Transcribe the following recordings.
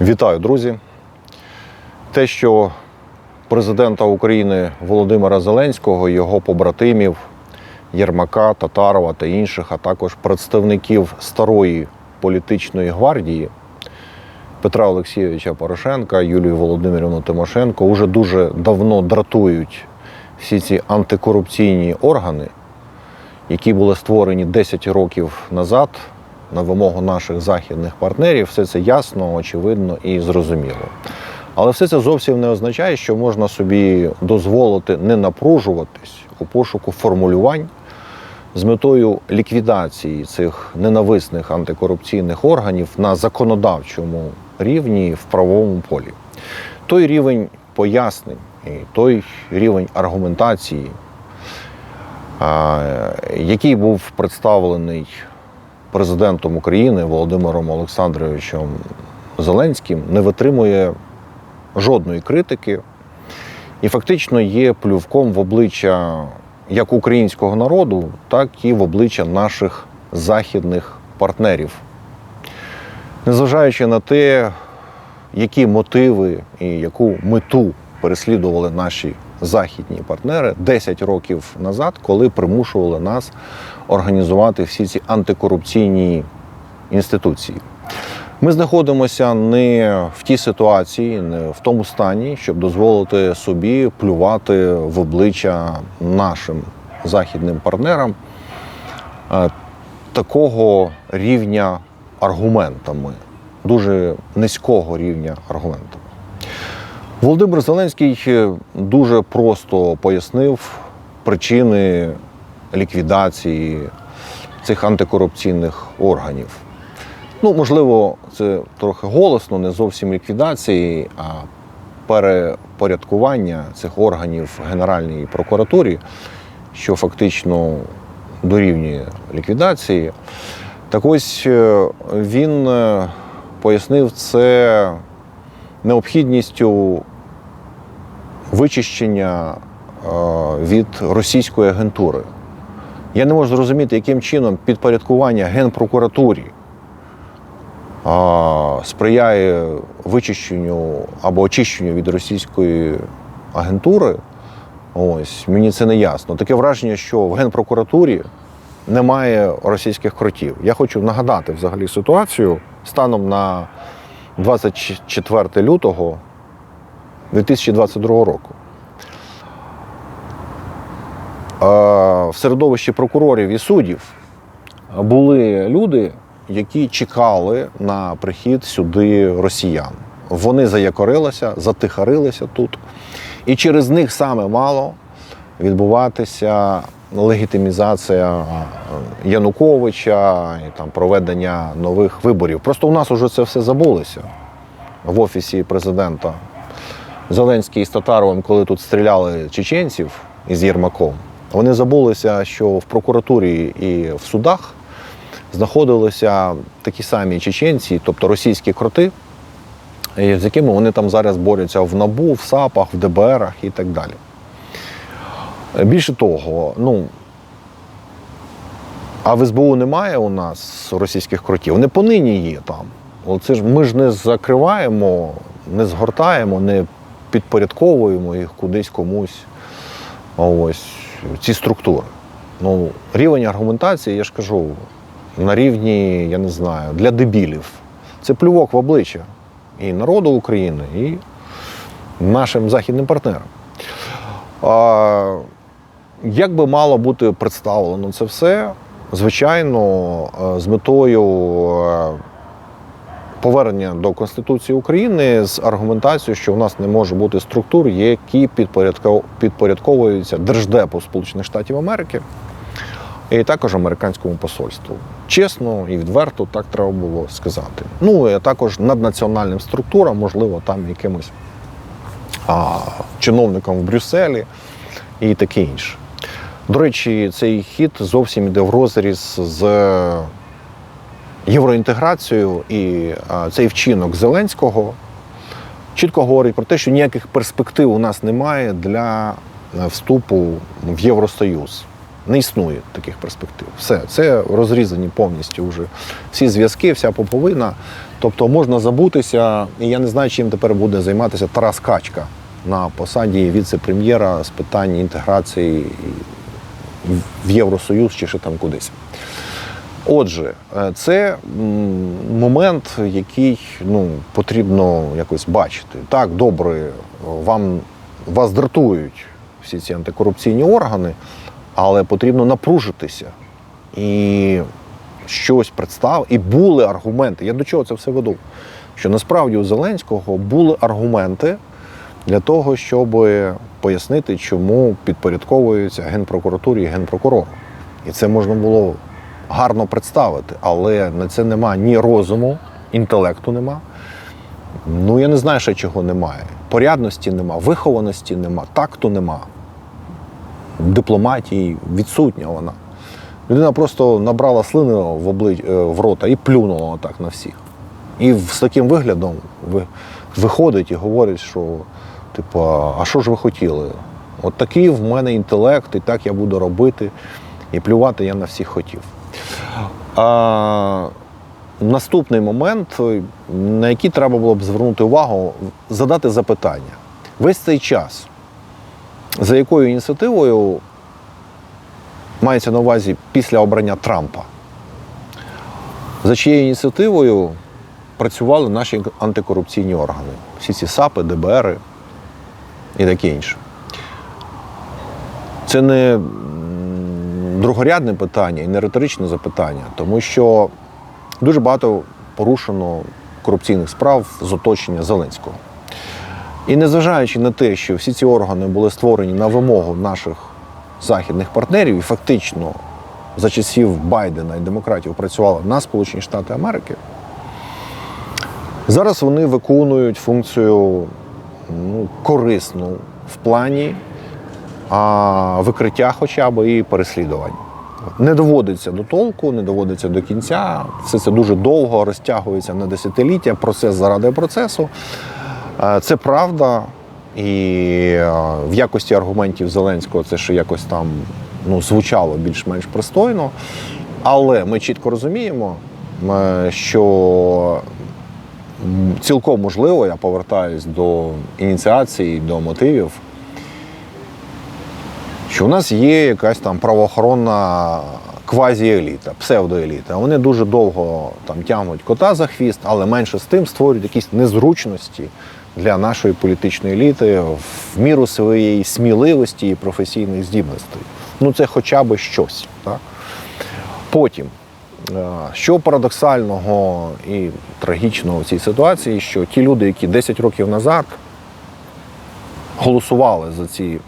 Вітаю, друзі. Те, що президента України Володимира Зеленського, його побратимів Єрмака, Татарова та інших, а також представників старої політичної гвардії Петра Олексійовича Порошенка, Юлію Володимирівну Тимошенко уже дуже давно дратують всі ці антикорупційні органи, які були створені 10 років назад на вимогу наших західних партнерів, все це ясно, очевидно і зрозуміло. Але все це зовсім не означає, що можна собі дозволити не напружуватись у пошуку формулювань з метою ліквідації цих ненависних антикорупційних органів на законодавчому рівні в правовому полі. Той рівень пояснень і той рівень аргументації, який був представлений президентом України Володимиром Олександровичем Зеленським, не витримує жодної критики і фактично є плювком в обличчя як українського народу, так і в обличчя наших західних партнерів. Незважаючи на те, які мотиви і яку мету переслідували наші західні партнери 10 років назад, коли примушували нас організувати всі ці антикорупційні інституції. Ми знаходимося не в тій ситуації, не в тому стані, щоб дозволити собі плювати в обличчя нашим західним партнерам е, такого рівня аргументами, дуже низького рівня аргументами. Володимир Зеленський е, дуже просто пояснив причини ліквідації цих антикорупційних органів. Ну, можливо, це трохи голосно, не зовсім ліквідації, а перепорядкування цих органів Генеральній прокуратурі, що фактично дорівнює ліквідації. Так ось е, він е, пояснив це необхідністю вичищення е, від російської агентури. Я не можу зрозуміти, яким чином підпорядкування Генпрокуратурі сприяє вичищенню або очищенню від російської агентури. Ось мені це не ясно. Таке враження, що в Генпрокуратурі немає російських кротів. Я хочу нагадати взагалі ситуацію станом на 24 лютого 2022 року. В середовищі прокурорів і суддів були люди, які чекали на прихід сюди росіян. Вони заякорилися, затихарилися тут. І через них саме мало відбуватися легітимізація Януковича і там проведення нових виборів. Просто у нас вже це все забулося в офісі президента. Зеленський з Татаровим, коли тут стріляли чеченців із Єрмаком, вони забулися, що в прокуратурі і в судах знаходилися такі самі чеченці, тобто російські кроти, з якими вони там зараз борються в НАБУ, в САПах, в ДБРах і так далі. Більше того, ну а в СБУ немає у нас російських кротів, вони понині є там. Оце ж ми ж не закриваємо, не згортаємо, не підпорядковуємо їх кудись комусь. Ось ці структури. Ну, рівень аргументації, я ж кажу, на рівні, я не знаю, для дебілів. Це плювок в обличчя і народу України, і нашим західним партнерам. А, як би мало бути представлено це все, звичайно, е, з метою е, повернення до Конституції України з аргументацією, що у нас не може бути структур, які підпорядко- підпорядковуються Держдепу Сполучених Штатів Америки і також американському посольству. Чесно і відверто так треба було сказати. Ну і також наднаціональним структурам, можливо, там якимось а, чиновникам в Брюсселі і таке інше. До речі, цей хід зовсім йде в розріз з євроінтеграцією, і цей вчинок Зеленського чітко говорить про те, що ніяких перспектив у нас немає для е, вступу в Євросоюз. Не існує таких перспектив. Все, це розрізані повністю вже всі зв'язки, вся поповина. Тобто можна забутися, і я не знаю, чим тепер буде займатися Тарас Качка на посаді віце-прем'єра з питань інтеграції в Євросоюз чи ще там кудись. Отже, е, це момент, який ну, потрібно якось бачити. Так, добре, вам вас дратують всі ці антикорупційні органи, але потрібно напружитися і щось представити. І були аргументи. Я до чого це все веду? Що насправді у Зеленського були аргументи для того, щоб пояснити, чому підпорядковуються Генпрокуратурі і Генпрокурору. І це можна було гарно представити, але на це нема ні розуму, інтелекту нема. Ну, я не знаю, ще чого немає. Порядності нема, вихованості нема, такту нема. Дипломатії відсутня вона. Людина просто набрала слини в, обли... е, в рота і плюнула отак на всіх. І з таким виглядом виходить і говорить, що, типу, а що ж ви хотіли? От такий в мене інтелект, і так я буду робити, і плювати я на всіх хотів. А, наступний момент, на який треба було б звернути увагу, задати запитання. Весь цей час, за якою ініціативою мається на увазі після обрання Трампа, за чиєю ініціативою працювали наші антикорупційні органи, всі ці САПи, ДБРи і таке інше. Це не другорядне питання і не риторичне запитання, тому що дуже багато порушено корупційних справ з оточення Зеленського. І незважаючи на те, що всі ці органи були створені на вимогу наших західних партнерів, і фактично за часів Байдена і демократів працювали на Сполучені Штати Америки, зараз вони виконують функцію ну, корисну в плані а, викриття хоча б і переслідувань. Не доводиться до толку, не доводиться до кінця. Все це дуже довго розтягується на десятиліття, процес заради процесу. Е, Це правда. І е, в якості аргументів Зеленського це ще якось там ну, звучало більш-менш пристойно. Але ми чітко розуміємо, е, що цілком можливо, я повертаюсь до ініціації, до мотивів, що у нас є якась там правоохоронна квазіеліта, псевдоеліта. Вони дуже довго там тягнуть кота за хвіст, але менше з тим створюють якісь незручності для нашої політичної еліти в міру своєї сміливості і професійних здібностей. Ну це хоча б щось. Так? Потім, що парадоксального і трагічного в цій ситуації, що ті люди, які 10 років назад голосували за ці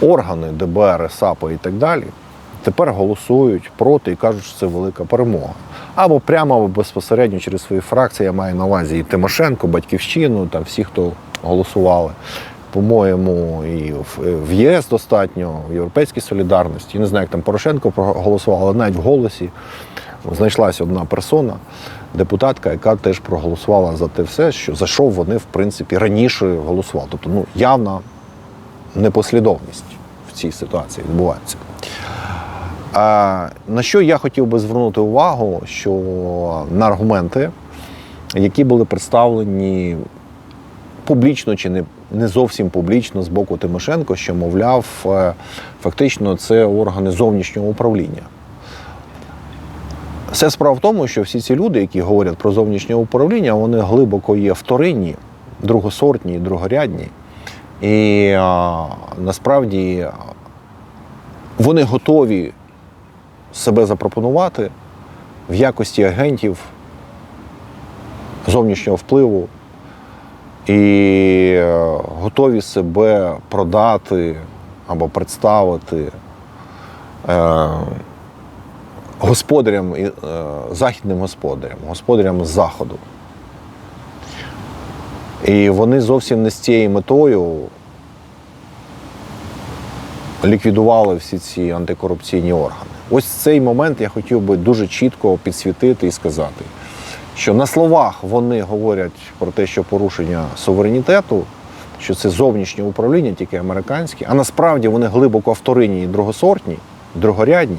органи ДБР, САПа і так далі, тепер голосують проти і кажуть, що це велика перемога. Або прямо або безпосередньо через свої фракції я маю на увазі і Тимошенко, Батьківщину, там всі, хто голосували. По-моєму, і в, в ЄС достатньо, в Європейській солідарності. Я не знаю, як там Порошенко проголосував, але навіть в голосі знайшлася одна персона, депутатка, яка теж проголосувала за те все, що за що вони, в принципі, раніше голосували. Тобто, ну, явна непослідовність в цій ситуації відбувається. А, на що я хотів би звернути увагу, що на аргументи, які були представлені публічно чи не, не зовсім публічно з боку Тимошенко, що, мовляв, е, фактично це органи зовнішнього управління. Все справа в тому, що всі ці люди, які говорять про зовнішнє управління, вони глибоко є вторинні, другосортні, другорядні. І а, насправді вони готові себе запропонувати в якості агентів зовнішнього впливу і е, готові себе продати або представити е, господарям, е, західним господарям, господарям з заходу. І вони зовсім не з цією метою ліквідували всі ці антикорупційні органи. Ось цей момент я хотів би дуже чітко підсвітити і сказати, що на словах вони говорять про те, що порушення суверенітету що це зовнішнє управління, тільки американське, а насправді вони глибоко вторинні і другосортні, другорядні.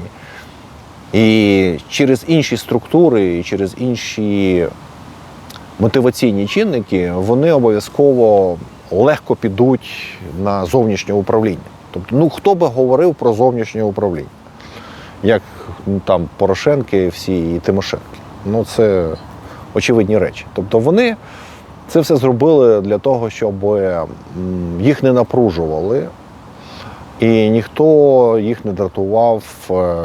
І через інші структури, і через інші мотиваційні чинники вони обов'язково легко підуть на зовнішнє управління. Тобто, ну хто би говорив про зовнішнє управління? Як ну, там Порошенки всі і Тимошенки. Ну це очевидні речі. Тобто вони це все зробили для того, щоб їх не напружували, і ніхто їх не дратував е,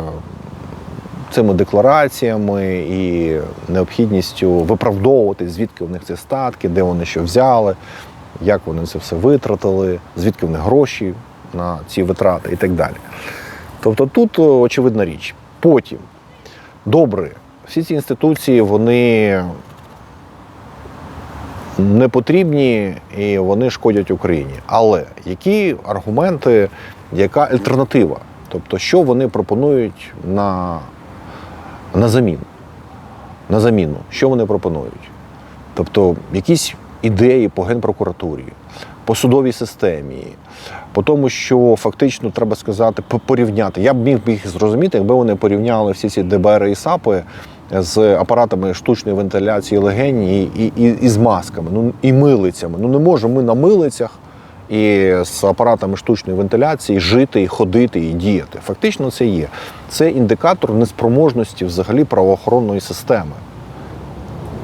цими деклараціями і необхідністю виправдовувати, звідки в них ці статки, де вони що взяли, як вони це все витратили, звідки в них гроші на ці витрати і так далі. Тобто тут очевидна річ. Потім, добре, всі ці інституції вони не потрібні і вони шкодять Україні. Але які аргументи, яка альтернатива? Тобто, що вони пропонують на, на заміну? На заміну, що вони пропонують? Тобто, якісь ідеї по генпрокуратурі, по судовій системі, по тому, що фактично треба сказати, порівняти. Я б міг їх зрозуміти, якби вони порівняли всі ці ДБР і САПи з апаратами штучної вентиляції легень і, і, і, і з масками, ну і милицями. Ну не можемо ми на милицях і з апаратами штучної вентиляції жити, і ходити і діяти. Фактично, це є. Це індикатор неспроможності взагалі правоохоронної системи.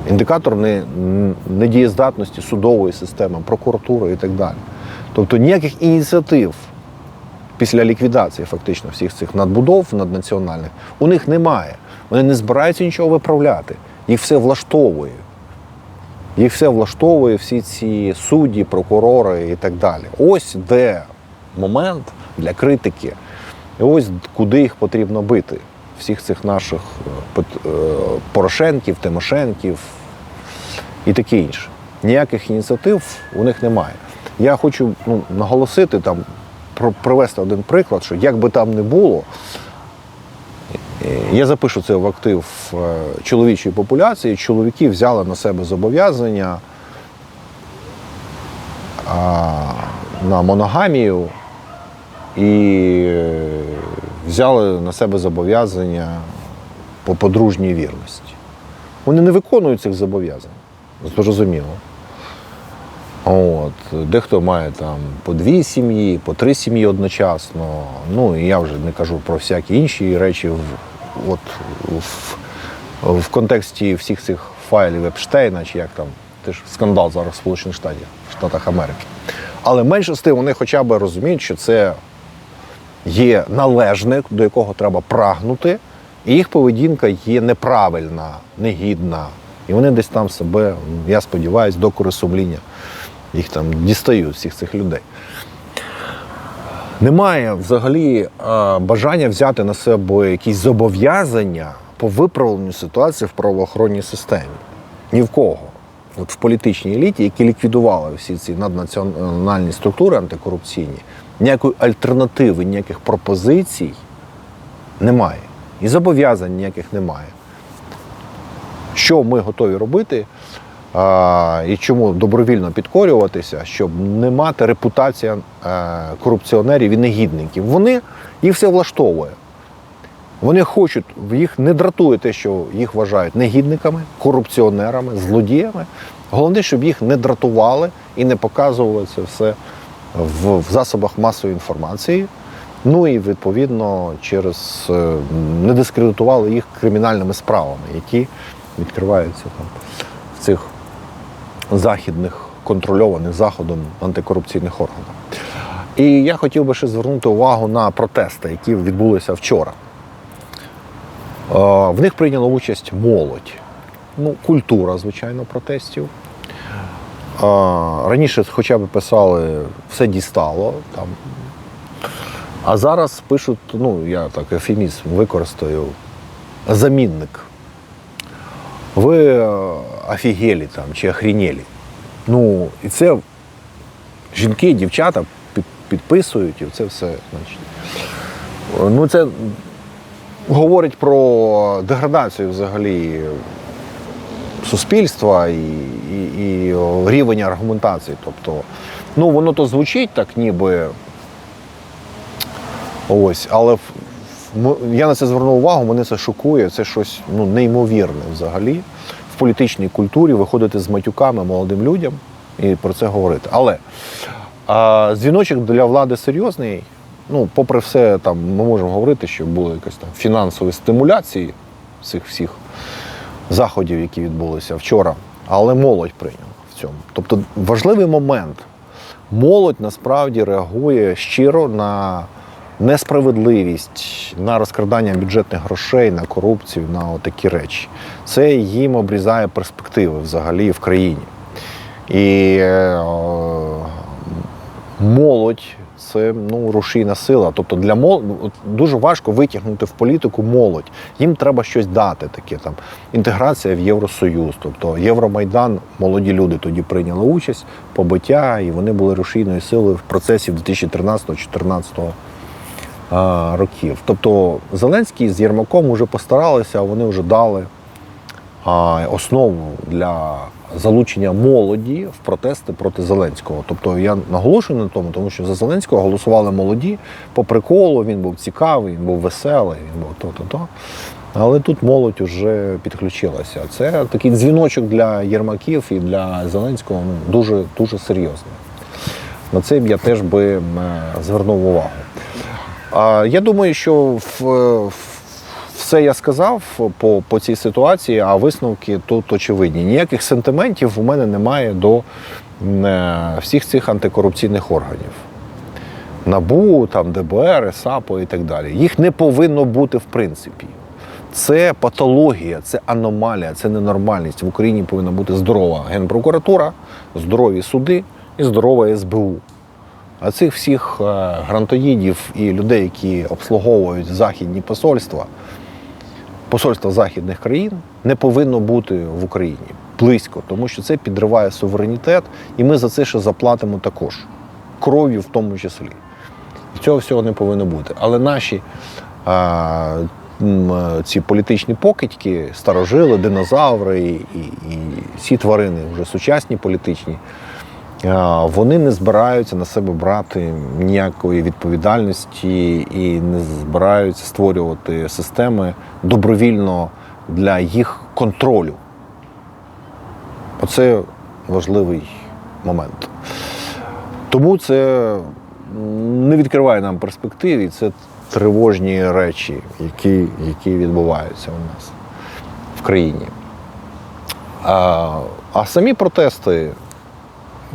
Індикатор не- недієздатності судової системи, прокуратури і так далі. Тобто ніяких ініціатив після ліквідації фактично всіх цих надбудов наднаціональних у них немає. Вони не збираються нічого виправляти. Їх все влаштовує. Їх все влаштовує, всі ці судді, прокурори і так далі. Ось де момент для критики. І ось куди їх потрібно бити. Всіх цих наших е, е, Порошенків, Тимошенків і таке інше. Ніяких ініціатив у них немає. Я хочу ну, наголосити там, привести один приклад, що як би там не було, я запишу це в актив е, чоловічої популяції. Чоловіки взяли на себе зобов'язання на моногамію і е, взяли на себе зобов'язання по подружній вірності. Вони не виконують цих зобов'язань. Зрозуміло. От. Дехто має там по дві сім'ї, по три сім'ї одночасно. Ну і я вже не кажу про всякі інші речі в, от, в, в контексті всіх цих файлів Епштейна, чи як там, це ж скандал зараз в Сполучених Штатах, Штатах Америки. Але менше з тим вони хоча б розуміють, що це є належне, до якого треба прагнути, і їх поведінка є неправильна, негідна. І вони десь там себе, я сподіваюся, до сумління їх там дістають всіх цих людей. Немає взагалі е, бажання взяти на себе якісь зобов'язання по виправленню ситуації в правоохоронній системі. Ні в кого. От в політичній еліті, які ліквідували всі ці наднаціональні структури антикорупційні, ніякої альтернативи, ніяких пропозицій немає. І зобов'язань ніяких немає. Що ми готові робити, а, і чому добровільно підкорюватися, щоб не мати репутація е, корупціонерів і негідників. Вони їх все влаштовує. Вони хочуть, їх не дратує те, що їх вважають негідниками, корупціонерами, злодіями. Головне, щоб їх не дратували і не показували це все в, в засобах масової інформації. Ну і відповідно через е, не дискредитували їх кримінальними справами, які відкриваються там в цих західних контрольованих заходом антикорупційних органів. І я хотів би ще звернути увагу на протести, які відбулися вчора. Е, В них прийняла участь молодь. Ну, культура, звичайно, протестів. Е, Раніше хоча б писали все дістало. Там. А зараз пишуть, ну, я так ефемізм використаю, замінник. Ви е, офігелі там чи охрінєлі. Ну, і це жінки, дівчата підписують, і це все. Значить. Ну, це говорить про деградацію взагалі суспільства і, і, і рівень аргументації. Тобто, ну воно то звучить так, ніби ось, але я на це звернув увагу, мене це шокує. Це щось ну, неймовірне взагалі в політичній культурі виходити з матюками молодим людям і про це говорити. Але а, дзвіночок для влади серйозний. Ну, попри все, там ми можемо говорити, що були якісь там фінансові стимуляції цих всіх заходів, які відбулися вчора, але молодь прийняла в цьому. Тобто важливий момент. Молодь насправді реагує щиро на несправедливість, на розкрадання бюджетних грошей, на корупцію, на такі речі. Це їм обрізає перспективи взагалі в країні. І е, молодь це ну, рушійна сила. Тобто для мол... дуже важко витягнути в політику молодь. Їм треба щось дати, таке там інтеграція в Євросоюз. Тобто Євромайдан, молоді люди тоді прийняли участь, побиття, і вони були рушійною силою в процесі 2013-2014 а, років. Тобто Зеленський з Єрмаком вже постаралися, вони вже дали а, основу для залучення молоді в протести проти Зеленського. Тобто я наголошую на тому, тому що за Зеленського голосували молоді по приколу, він був цікавий, він був веселий, він був то-то-то. Але тут молодь вже підключилася. Це такий дзвіночок для Єрмаків і для Зеленського ну, дуже, дуже серйозний. На це я теж би звернув увагу. Я думаю, що в- все я сказав по, по цій ситуації, а висновки тут очевидні. Ніяких сентиментів у мене немає до е, всіх цих антикорупційних органів. НАБУ, там, ДБР, САПО і так далі. Їх не повинно бути в принципі. Це патологія, це аномалія, це ненормальність. В Україні повинна бути здорова генпрокуратура, здорові суди і здорова СБУ. А цих всіх е, грантоїдів і людей, які обслуговують західні посольства, посольства західних країн, не повинно бути в Україні близько, тому що це підриває суверенітет, і ми за це ще заплатимо також кров'ю в тому числі. Цього всього не повинно бути. Але наші а, е, ці політичні покидьки, старожили, динозаври і, і, і ці тварини, вже сучасні політичні, вони не збираються на себе брати ніякої відповідальності і не збираються створювати системи добровільно для їх контролю. Оце важливий момент. Тому це не відкриває нам перспектив, і це тривожні речі, які, які відбуваються у нас в країні. А, а самі протести,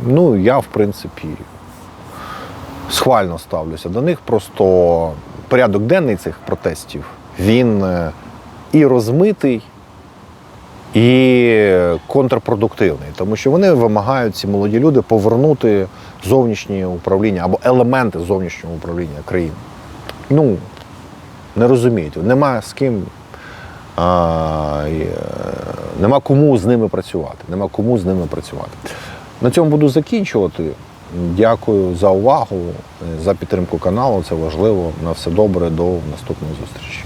ну, я, в принципі, схвально ставлюся до них. Просто порядок денний цих протестів, він е, і розмитий, і контрпродуктивний, тому що вони вимагають ці молоді люди повернути зовнішнє управління або елементи зовнішнього управління країни. Ну, не розуміють, нема з ким, а, е, нема кому з ними працювати. Нема кому з ними працювати. На цьому буду закінчувати. Дякую за увагу, за підтримку каналу. Це важливо. На все добре. До наступної зустрічі.